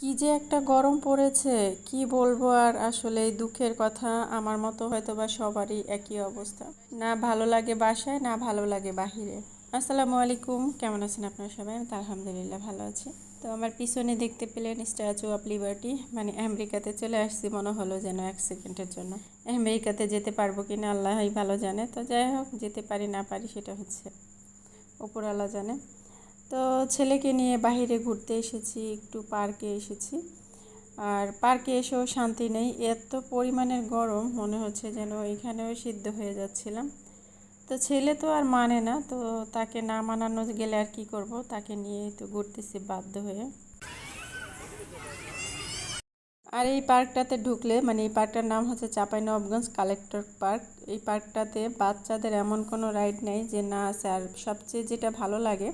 কি যে একটা গরম পড়েছে, কি বলব আর আসলে দুঃখের কথা, আমার মতো হয়তো বা সবারই একই অবস্থা। না ভালো লাগে বাসায়, না ভালো লাগে বাহিরে। আসসালামু আলাইকুম, কেমন আছেন আপনারা সবাই? আমি আলহামদুলিল্লাহ ভালো আছি। তো আমার পিছনে দেখতে পেলেন স্ট্যাচু অফ লিবার্টি মানে আমেরিকাতে চলে আসছি, মনে হলো যেন এক সেকেন্ডের জন্য। আমেরিকাতে যেতে পারব কি না আল্লাহই ভালো জানে। তো যাই হোক, যেতে পারি না পারি সেটা হচ্ছে আল্লাহ জানে। তো ছেলেকে নিয়ে বাহিরে ঘুরতে এসেছি, একটু পার্কে এসেছি। আর পার্কে এসেও শান্তি নেই। এত পরিমাণের গরম, মনে হচ্ছে যেন এখানেও সিদ্ধ হয়ে যাচ্ছিলাম। তো ছেলে তো আর মানে না, তো তাকে না মানানো গেলে আর কি করব? তাকে নিয়ে তো ঘুরতেছি বাধ্য হয়ে। আর এই পার্কটাতে ঢুকলে মানে এই পার্কটার নাম হচ্ছে চাঁপাইনবাবগঞ্জ কালেক্টর পার্ক। এই পার্কটাতে বাচ্চাদের এমন কোনো রাইড নেই যে না আছে। আর সবচেয়ে যেটা ভালো লাগে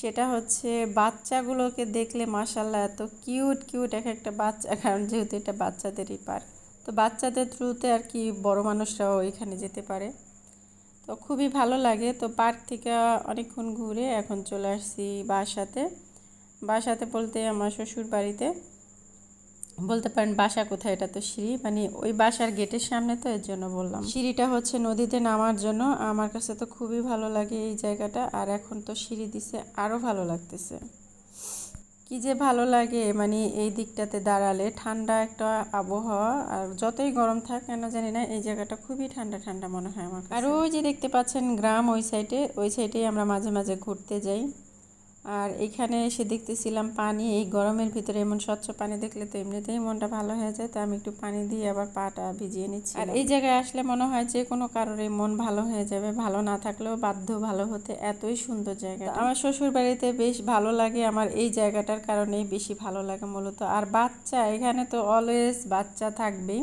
সেটা হচ্ছে বাচ্চাগুলোকে দেখলে মাসাল্লাহ এত কিউট কিউট এক একটা বাচ্চা, কারণ যেহেতু এটা বাচ্চাদেরই পার্ক। তো বাচ্চাদের থ্রুতে আর কি বড় মানুষরাও এখানে যেতে পারে। তো খুবই ভালো লাগে। তো পার্ক থেকে অনেকক্ষণ ঘুরে এখন চলে আসছি বাসাতে। বাসাতে বলতে আমার শ্বশুর বাড়িতে বলতে পারেন বাসা কোথায়? এটা তো সিঁড়ি। মানে ওই বাসার গেটের সামনে তো, এর জন্য বললাম। সিঁড়িটা হচ্ছে নদীতে নামার জন্য। আমার কাছে তো খুবই ভালো লাগে এই জায়গাটা। আর এখন তো সিঁড়ি দিছে আরও ভালো লাগতেছে। কি যে ভালো লাগে মানে এই দিকটাতে দাঁড়ালে। ঠান্ডা একটা আবহাওয়া, আর যতই গরম থাক কেন জানি না, এই জায়গাটা খুবই ঠান্ডা ঠান্ডা মনে হয় আমার আর ওই যে দেখতে পাচ্ছেন গ্রাম ওই সাইডে ওই সাইডেই আমরা মাঝে মাঝে ঘুরতে যাই। আর এখানে এসে দেখতেছিলাম পানি এই গরমের ভিতরে এমন স্বচ্ছ পানি দেখলে তো এমনিতেই মনটা ভালো হয়ে যায় তো আমি একটু পানি দিয়ে আবার পাটা ভিজিয়ে নিচ্ছি আর এই জায়গায় আসলে মনে হয় যে কোনো কারোর মন ভালো হয়ে যাবে ভালো না থাকলেও বাধ্য ভালো হতে এতই সুন্দর জায়গা আমার শ্বশুর বাড়িতে বেশ ভালো লাগে আমার এই জায়গাটার কারণেই বেশি ভালো লাগে মূলত। আর বাচ্চা এখানে তো অলওয়েজ বাচ্চা থাকবেই।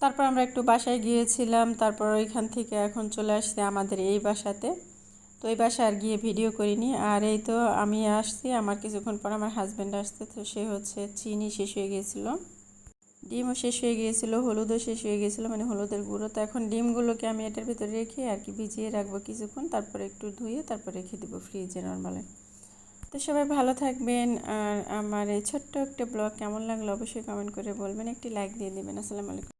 তারপর আমরা একটু বাসায় গিয়েছিলাম তারপর ওইখান থেকে এখন চলে আসছে আমাদের এই বাসাতে। তো এই বাসা আর গিয়ে ভিডিও করিনি। আর এই তো আমি আসছি, আমার কিছুক্ষণ পর আমার হাজব্যান্ড আসতে তো সে হচ্ছে চিনি শেষ হয়ে গিয়েছিল। ডিমও শেষ হয়ে গিয়েছিল, হলুদও শেষ হয়ে গিয়েছিল মানে হলুদের গুঁড়ো। তো এখন ডিমগুলোকে আমি এটার ভিতরে রেখে আর কি ভিজিয়ে রাখব কিছুক্ষণ, তারপরে একটু ধুয়ে তারপর রেখে দেবো ফ্রিজে নর্মালে তো সবাই ভালো থাকবেন, আর আমার এই ছোট্ট একটা ব্লগ কেমন লাগল অবশ্যই কমেন্ট করে বলবেন, একটি লাইক দিয়ে দেবেন। আসসালামু আলাইকুম।